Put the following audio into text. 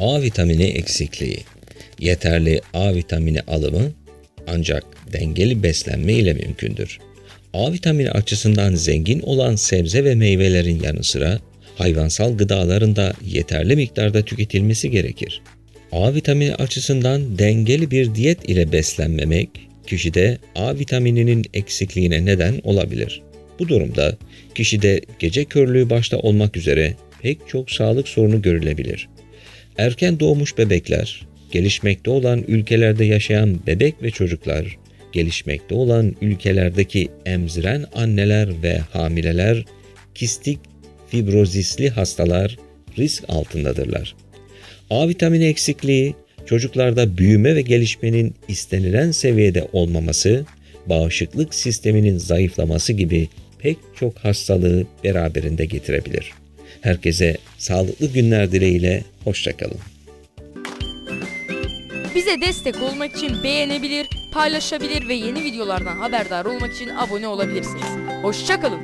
A vitamini eksikliği. Yeterli A vitamini alımı ancak dengeli beslenme ile mümkündür. A vitamini açısından zengin olan sebze ve meyvelerin yanı sıra hayvansal gıdaların da yeterli miktarda tüketilmesi gerekir. A vitamini açısından dengeli bir diyet ile beslenmemek kişide A vitamininin eksikliğine neden olabilir. Bu durumda kişide gece körlüğü başta olmak üzere pek çok sağlık sorunu görülebilir. Erken doğmuş bebekler, gelişmekte olan ülkelerde yaşayan bebek ve çocuklar, gelişmekte olan ülkelerdeki emziren anneler ve hamileler, kistik fibrozisli hastalar risk altındadırlar. A vitamini eksikliği, çocuklarda büyüme ve gelişmenin istenilen seviyede olmaması, bağışıklık sisteminin zayıflaması gibi pek çok hastalığı beraberinde getirebilir. Herkese sağlıklı günler dileğiyle, hoşçakalın. Bize destek olmak için beğenebilir, paylaşabilir ve yeni videolardan haberdar olmak için abone olabilirsiniz. Hoşçakalın.